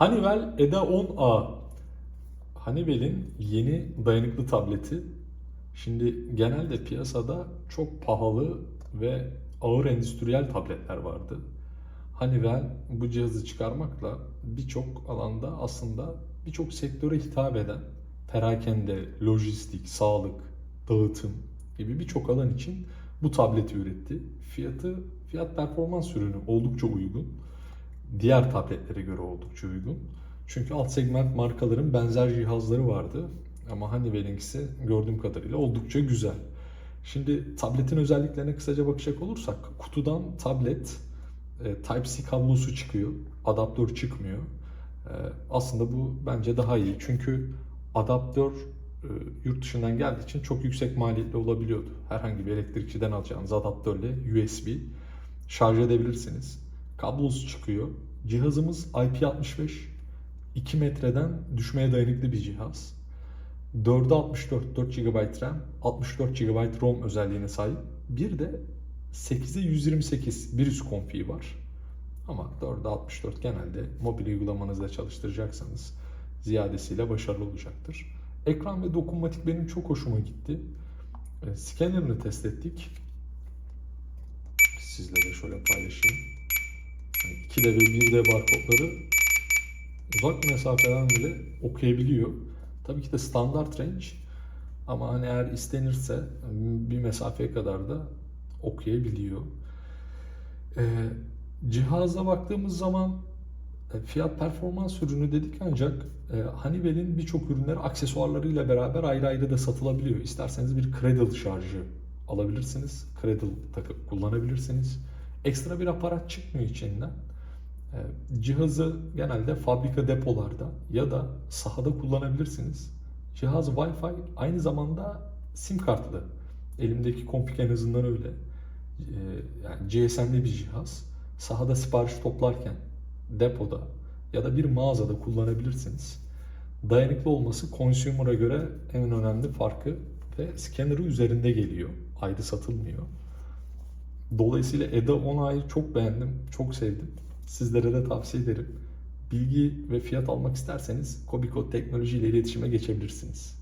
Honeywell EDA 10A. Honeywell'in yeni dayanıklı tableti. Şimdi genelde piyasada çok pahalı ve ağır endüstriyel tabletler vardı. Honeywell bu cihazı çıkarmakla birçok alanda aslında birçok sektöre hitap eden perakende, lojistik, sağlık, dağıtım gibi birçok alan için bu tableti üretti. Fiyatı fiyat performans ürünü oldukça uygun. Diğer tabletlere göre oldukça uygun. Çünkü alt segment markaların benzer cihazları vardı. Ama Honeywell'inkisi gördüğüm kadarıyla oldukça güzel. Şimdi tabletin özelliklerine kısaca bakacak olursak kutudan tablet e, Type-C kablosu çıkıyor. Adaptör çıkmıyor. E, aslında bu bence daha iyi. Çünkü adaptör e, yurt dışından geldiği için çok yüksek maliyetli olabiliyordu. Herhangi bir elektrikçiden alacağınız adaptörle USB şarj edebilirsiniz. Kablosu çıkıyor. Cihazımız IP65 2 metreden düşmeye dayanıklı bir cihaz. 4'e 64, 4 GB RAM, 64 GB ROM özelliğine sahip. Bir de 8'e 128 bir üst konfiği var. Ama 4'e 64 genelde mobil uygulamanızda çalıştıracaksanız ziyadesiyle başarılı olacaktır. Ekran ve dokunmatik benim çok hoşuma gitti. E, Scanner'ını test ettik. Sizlere şöyle paylaşayım. 2D ve 1D barkodları uzak mesafeden bile okuyabiliyor. Tabii ki de standart range ama hani eğer istenirse bir mesafeye kadar da okuyabiliyor. Ee, cihaza baktığımız zaman e, fiyat performans ürünü dedik ancak e, Honeywell'in birçok ürünleri aksesuarlarıyla beraber ayrı ayrı da satılabiliyor. İsterseniz bir cradle şarjı alabilirsiniz. Cradle takıp kullanabilirsiniz. Ekstra bir aparat çıkmıyor içinden. E, Cihazı genelde fabrika depolarda ya da sahada kullanabilirsiniz. Cihaz Wi-Fi aynı zamanda sim kartlı. Elimdeki konfig en azından öyle. E, Yani GSM'li bir cihaz. Sahada sipariş toplarken depoda ya da bir mağazada kullanabilirsiniz. Dayanıklı olması consumer'a göre en önemli farkı ve scanner'ı üzerinde geliyor. Ayrı satılmıyor. Dolayısıyla EDA 10A'yı çok beğendim, çok sevdim. Sizlere de tavsiye ederim. Bilgi ve fiyat almak isterseniz Kobiko Teknoloji ile iletişime geçebilirsiniz.